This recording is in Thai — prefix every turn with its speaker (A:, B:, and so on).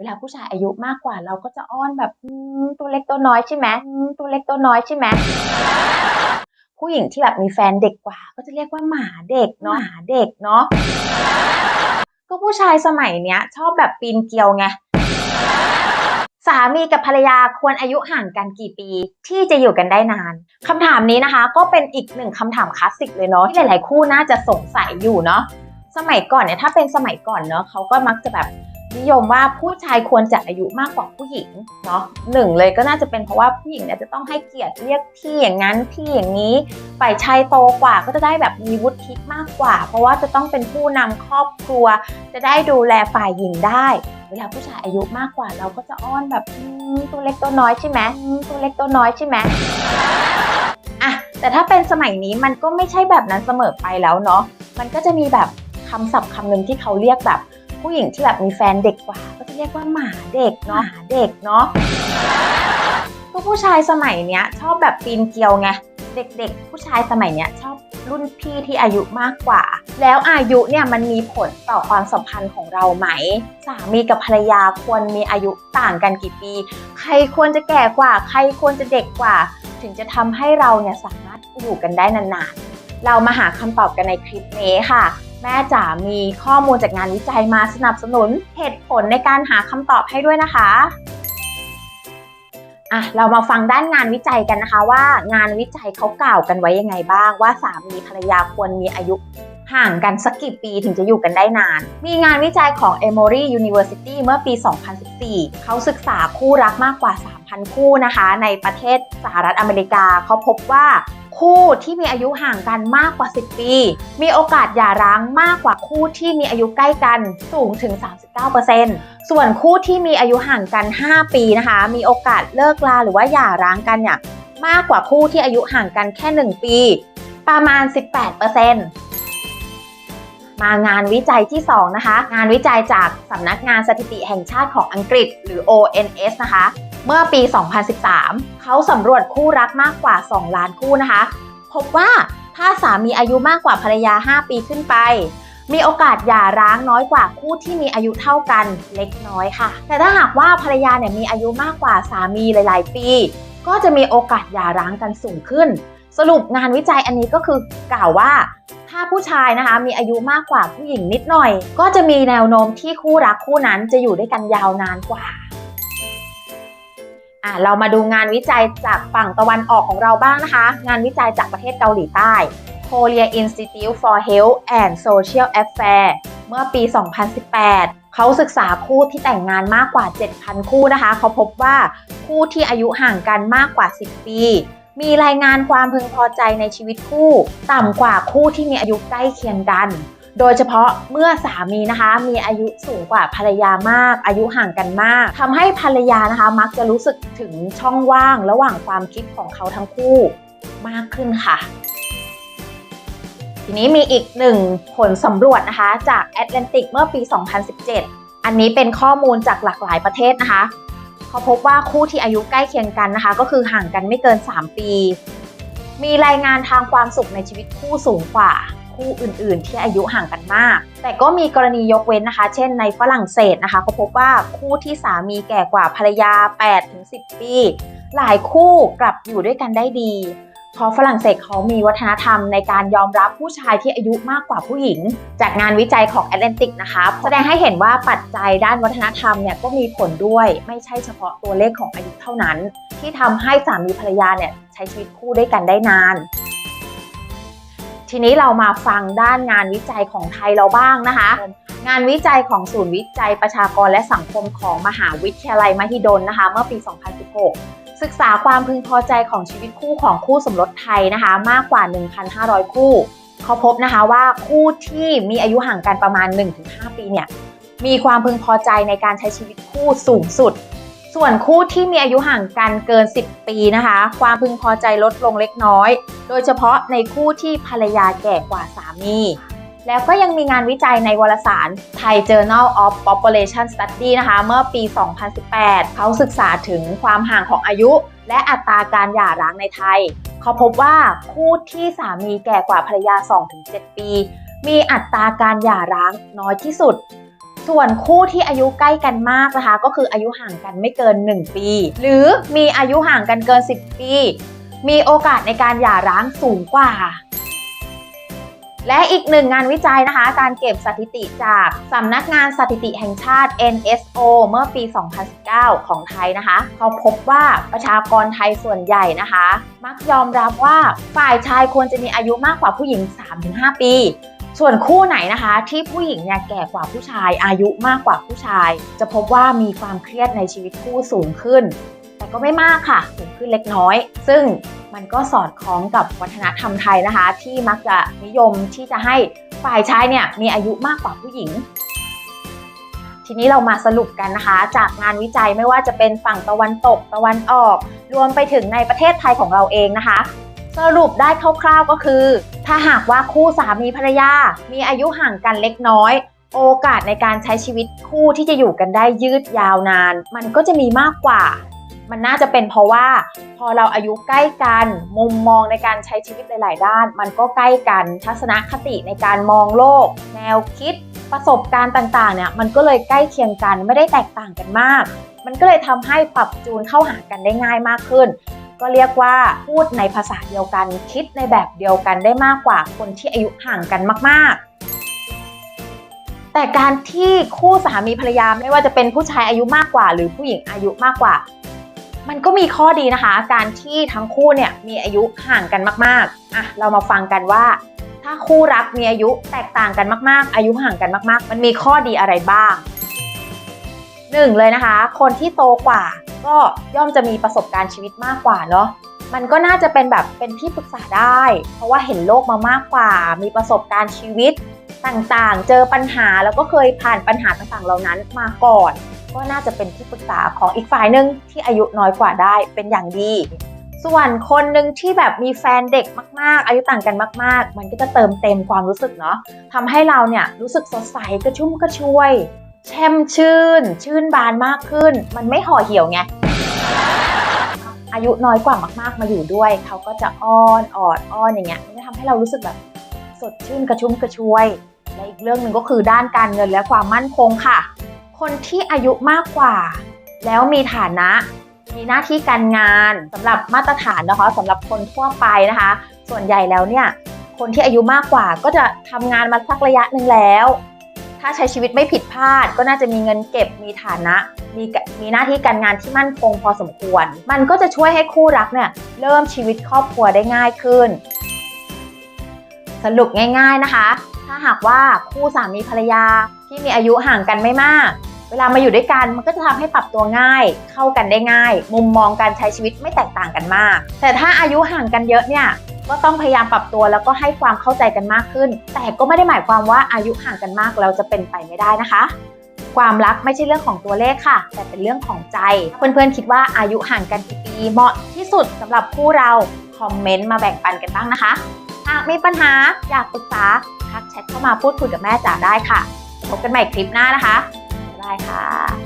A: เวลาผู้ชายอายุมากกว่าเราก็จะอ้อนแบบตัวเล็กตัวน้อยใช่ไหมตัวเล็กตัวน้อยใช่ไหมผู้หญิงที่แบบมีแฟนเด็กกว่า ก็จะเรียกว่าหมาเด็กเนาะหมาเด็กเนาะก็ผู้ชายสมัยเนี้ย ชอบแบบปีนเกลียวไงสามีกับภรรยาควรอายุห่างกันกี่ปี ที่จะอยู่กันได้นานคำถามนี้นะคะ ก็เป็นอีกหนึ่งคำถามคลาสสิกเลยเนาะที่หลาย ๆ คู่น่าจะสงสัยอยู่เนาะสมัยก่อนเนี่ยถ้าเป็นสมัยก่อนเนาะเขาก็มักจะแบบ นิยมว่าผู้ชายควรจะอายุมากกว่าผู้หญิงเนาะหนึ่งเลยก็น่าจะเป็นเพราะว่าผู้หญิงเนี่ยจะต้องให้เกียรติเรียกพี่อย่างนั้นพี่อย่างนี้ฝ่ายชายโตกว่าก็จะได้แบบมีวุฒิมากกว่า เพราะว่าจะต้องเป็นผู้นำครอบครัว จะได้ดูแลฝ่ายหญิงได้ เวลาผู้ชายอายุมากกว่าเราก็จะอ้อนแบบตัวเล็กตัวน้อยใช่ไหมตัวเล็กตัวน้อยใช่ไหมอะแต่ถ้าเป็นสมัยนี้มันก็ไม่ใช่แบบนั้นเสมอไปแล้วเนาะมันก็จะมีแบบคำศัพท์คำหนึ่งที่เขาเรียกแบบ ผู้หญิงที่แบบมีแฟนเด็กกว่า ก็จะเรียกว่าหมาเด็กเนาะหมาเด็กเนาะก็ผู้ชายสมัยเนี้ย ชอบแบบปีนเกลียวไงเด็กๆ ผู้ชายสมัยเนี้ยชอบรุ่นพี่ที่อายุมากกว่า แล้วอายุเนี่ยมันมีผลต่อความสัมพันธ์ของเราไหม สามีกับภรรยาควรมีอายุต่างกันกี่ปี ใครควรจะแก่กว่า ใครควรจะเด็กกว่า ถึงจะทำให้เราเนี่ยสามารถอยู่กันได้นานๆ เรามาหาคำตอบกันในคลิปนี้ค่ะ แม่จ๋ามีข้อมูลจากงานวิจัยมาสนับสนุนเหตุผลในการหาคำตอบให้ด้วยนะคะอะเรามาฟังด้านงานวิจัยกันนะคะว่างานวิจัยเขากล่าวกันไว้ยังไงบ้าง ว่าสามีภรรยาควรมีอายุห่างกันสักกี่ปีถึงจะอยู่กันได้นาน มีงานวิจัยของ Emory University เมื่อปี 2014 เขาศึกษาคู่รักมากกว่า 3,000 คู่นะคะ ในประเทศสหรัฐอเมริกา เขาพบว่า คู่ที่มีอายุห่างกันมากกว่า 10 ปี มีโอกาสหย่าร้างมากกว่าคู่ที่มีอายุใกล้กันสูงถึง 39%ส่วนคู่ที่มีอายุห่างกัน 5 ปีนะคะ มีโอกาสเลิกลาหรือว่าหย่าร้างกันเนี่ยมากกว่าคู่ที่อายุห่างกันแค่ 1 ปี ประมาณ 18%มางานวิจัยที่ 2 นะคะ งานวิจัยจากสำนักงานสถิติแห่งชาติของอังกฤษ หรือ ONS นะคะ เมื่อปี 2013 เขาสำรวจคู่รักมากกว่า 2 ล้านคู่นะคะ พบว่าถ้าสามีอายุมากกว่าภรรยา 5 ปีขึ้นไป มีโอกาสหย่าร้างน้อยกว่าคู่ที่มีอายุเท่ากันเล็กน้อยค่ะ แต่ถ้าหากว่าภรรยาเนี่ยมีอายุมากกว่าสามีหลาย ๆ ปี ก็จะมีโอกาสหย่าร้างกันสูงขึ้น สรุปงานวิจัยอันนี้ก็คือกล่าวว่าถ้าผู้ชายนะคะมีอายุมากกว่าผู้หญิงนิดหน่อย ก็จะมีแนวโน้มที่คู่รักคู่นั้นจะอยู่ด้วยกันยาวนานกว่า อะเรามาดูงานวิจัยจากฝั่งตะวันออกของเราบ้างนะคะ งานวิจัยจากประเทศเกาหลีใต้ Korea Institute for Health and Social Affairs เมื่อปี 2018 เขาศึกษาคู่ที่แต่งงานมากกว่า 7,000 คู่นะคะ เขาพบว่าคู่ที่อายุห่างกันมากกว่า 10 ปี มีรายงานความพึงพอใจในชีวิตคู่ ต่ำกว่าคู่ที่มีอายุใกล้เคียงกัน โดยเฉพาะเมื่อสามีนะคะ มีอายุสูงกว่าภรรยามาก อายุห่างกันมากทำให้ภรรยานะคะ มักจะรู้สึกถึงช่องว่างระหว่างความคิดของเขาทั้งคู่มากขึ้นค่ะ ทีนี้มีอีกหนึ่งผลสำรวจนะคะ จาก Atlantic เมื่อปี 2017 อันนี้เป็นข้อมูลจากหลากหลายประเทศนะคะเขาพบว่าคู่ที่อายุใกล้เคียงกันนะคะ ก็คือห่างกันไม่เกิน 3 ปี มีรายงานทางความสุขในชีวิตคู่สูงกว่า คู่อื่น ๆ ที่อายุห่างกันมาก แต่ก็มีกรณียกเว้นนะคะ เช่นในฝรั่งเศสนะคะเขาพบว่าคู่ที่สามีแก่กว่าภรรยา 8-10 ปี หลายคู่กลับอยู่ด้วยกันได้ดีเพราะฝรั่งเศสเขามีวัฒนธรรมในการยอมรับผู้ชายที่อายุมากกว่าผู้หญิง จากงานวิจัยของ Atlantic นะคะแสดงให้เห็นว่าปัจจัยด้านวัฒนธรรมเนี่ยก็มีผลด้วย ไม่ใช่เฉพาะตัวเลขของอายุเท่านั้น ที่ทำให้สามีภรรยาเนี่ยใช้ชีวิตคู่ด้วยกันได้นาน ทีนี้เรามาฟังด้านงานวิจัยของไทยเราบ้างนะคะ งานวิจัยของศูนย์วิจัยประชากรและสังคมของมหาวิทยาลัยมหิดลนะคะ เมื่อปี 2016 ศึกษาความพึงพอใจของชีวิตคู่ของคู่สมรสไทยนะคะ มากกว่า 1,500 คู่ เขาพบนะคะว่าคู่ที่มีอายุห่างกันประมาณ 1-5 ปีเนี่ยมีความพึงพอใจในการใช้ชีวิตคู่สูงสุด ส่วนคู่ที่มีอายุห่างกันเกิน 10 ปีนะคะ ความพึงพอใจลดลงเล็กน้อย โดยเฉพาะในคู่ที่ภรรยาแก่กว่าสามีแล้วก็ยังมีงานวิจัยในวารสาร Thai Journal of Population Study นะคะ เมื่อปี 2018 เขาศึกษาถึงความห่างของอายุ และอัตราการหย่าร้างในไทย เขาพบว่าคู่ที่สามีแก่กว่าภรรยา 2-7 ปี มีอัตราการหย่าร้างน้อยที่สุด ส่วนคู่ที่อายุใกล้กันมากนะคะ ก็คืออายุห่างกันไม่เกิน 1 ปี หรือมีอายุห่างกันเกิน 10 ปี มีโอกาสในการหย่าร้างสูงกว่า และอีกหนึ่งงานวิจัยนะคะ การเก็บสถิติจากสำนักงานสถิติแห่งชาติ NSO เมื่อปี 2019 ของไทยนะคะ เขาพบว่าประชากรไทยส่วนใหญ่นะคะ มักยอมรับว่าฝ่ายชายควรจะมีอายุมากกว่าผู้หญิง 3-5 ปี ส่วนคู่ไหนนะคะที่ผู้หญิงเนี่ยแก่กว่าผู้ชาย อายุมากกว่าผู้ชาย จะพบว่ามีความเครียดในชีวิตคู่สูงขึ้น แต่ก็ไม่มากค่ะสูงขึ้นเล็กน้อย ซึ่งมันก็สอดคล้องกับวัฒนธรรมไทยนะคะ ที่มักจะนิยมที่จะให้ฝ่ายชายเนี่ยมีอายุมากกว่าผู้หญิง ทีนี้เรามาสรุปกันนะคะ จากงานวิจัยไม่ว่าจะเป็นฝั่งตะวันตกตะวันออก รวมไปถึงในประเทศไทยของเราเองนะคะ สรุปได้คร่าวๆก็คือ ถ้าหากว่าคู่สามีภรรยา มีอายุห่างกันเล็กน้อย โอกาสในการใช้ชีวิตคู่ที่จะอยู่กันได้ยืดยาวนาน มันก็จะมีมากกว่า มันน่าจะเป็นเพราะว่า พอเราอายุใกล้กัน มุมมองในการใช้ชีวิตหลาย ๆ ด้าน มันก็ใกล้กันทัศนคติในการมองโลก แนวคิด ประสบการณ์ต่าง ๆ เนี่ยมันก็เลยใกล้เคียงกันไม่ได้แตกต่างกันมาก มันก็เลยทำให้ปรับจูนเข้าหากันได้ง่ายมากขึ้น ก็เรียกว่าพูดในภาษาเดียวกัน คิดในแบบเดียวกันได้มากกว่าคนที่อายุห่างกันมาก ๆแต่การที่คู่สามีภรรยาไม่ว่าจะเป็นผู้ชายอายุมากกว่า หรือผู้หญิงอายุมากกว่า มันก็มีข้อดีนะคะ การที่ทั้งคู่เนี่ยมีอายุห่างกันมากๆอะเรามาฟังกันว่า ถ้าคู่รักมีอายุแตกต่างกันมาก ๆ อายุห่างกันมาก ๆ มันมีข้อดีอะไรบ้าง หนึ่งเลยนะคะ คนที่โตกว่า ก็ย่อมจะมีประสบการณ์ชีวิตมากกว่าเนาะมันก็น่าจะเป็นแบบเป็นที่ปรึกษาได้ เพราะว่าเห็นโลกมามากกว่า มีประสบการณ์ชีวิตต่างๆ เจอปัญหาแล้วก็เคยผ่านปัญหาต่างๆ เหล่านั้นมาก่อน ก็น่าจะเป็นที่ปรึกษาของอีกฝ่ายหนึ่งที่อายุน้อยกว่าได้เป็นอย่างดี ส่วนคนหนึ่งที่แบบมีแฟนเด็กมาก ๆ อายุต่างกันมาก ๆ มันก็จะเติมเต็มความรู้สึกเนาะทำให้เราเนี่ยรู้สึกสดใสกระชุ่มกระชวย แช่มชื่น ชื่นบานมากขึ้น มันไม่ห่อเหี่ยวไง อายุน้อยกว่ามากๆมาอยู่ด้วย เขาก็จะอ้อนออดอ้อนอย่างเงี้ยมันจะทำให้เรารู้สึกแบบสดชื่นกระชุ่มกระชวย และอีกเรื่องหนึ่งก็คือด้านการเงินและความมั่นคงค่ะ คนที่อายุมากกว่า แล้วมีฐานะ มีหน้าที่การงานสำหรับมาตรฐานนะคะสำหรับคนทั่วไปนะคะ ส่วนใหญ่แล้วเนี่ยคนที่อายุมากกว่าก็จะทำงานมาสักระยะหนึ่งแล้ว ถ้าใช้ชีวิตไม่ผิดพลาด ก็น่าจะมีเงินเก็บมีฐานะ มีมีหน้าที่การงานที่มั่นคงพอสมควร มันก็จะช่วยให้คู่รักเนี่ยเริ่มชีวิตครอบครัวได้ง่ายขึ้น สรุปง่าย ๆนะคะ ถ้าหากว่าคู่สามีภรรยาที่มีอายุห่างกันไม่มาก เวลามาอยู่ด้วยกันมันก็จะทำให้ปรับตัวง่าย เข้ากันได้ง่าย มุมมองการใช้ชีวิตไม่แตกต่างกันมาก แต่ถ้าอายุห่างกันเยอะเนี่ย ก็ต้องพยายามปรับตัวแล้วก็ให้ความเข้าใจกันมากขึ้น แต่ก็ไม่ได้หมายความว่าอายุห่างกันมากแล้วจะเป็นไปไม่ได้นะคะ ความรักไม่ใช่เรื่องของตัวเลขค่ะ แต่เป็นเรื่องของใจ เพื่อนๆคิดว่าอายุห่างกันกี่ปีเหมาะที่สุดสำหรับคู่เราคอมเมนต์มาแบ่งปันกันบ้างนะคะหากมีปัญหาอยากปรึกษาทักแชทเข้ามาพูดคุยกับแม่จ๋าได้ค่ะพบกันใหม่คลิปหน้านะคะบ๊ายบายค่ะ